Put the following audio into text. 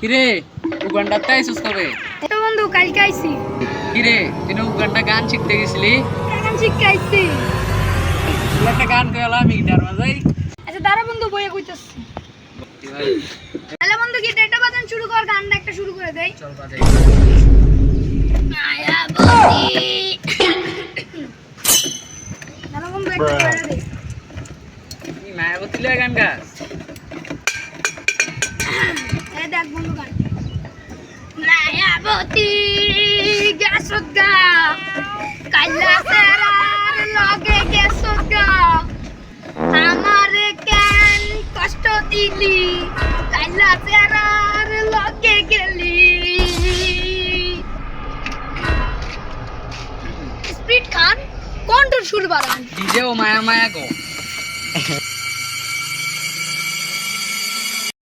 কিরে উগান্ডার তাই সুস কবে? তো বন্ধু কালকে আইছি। কিরে তুই উগান্ডা গান শিখতে গেছিলি? এখন শিখতে আইছি। একটা গান কইলা আমি গিটার বাজাই আচ্ছা দাঁড়া বন্ধু বইয়ে কইতাছি। তাহলে বন্ধু ডেটা বাজান শুরু কর গানটা একটা শুরু করে দেই। চল বাজাই। তাহলে বন্ধু একটা করে দেই মায়াবতী লয়ে গান গাস? মায়াবতী গেছত গা কাইলা সেরার লগে গেছত গা আমারে কষ্ট দিলি? কাইলা সেরার লগে গেলি। স্পিড খান, কোন সুর বাড়ান মায়া মায়া গো।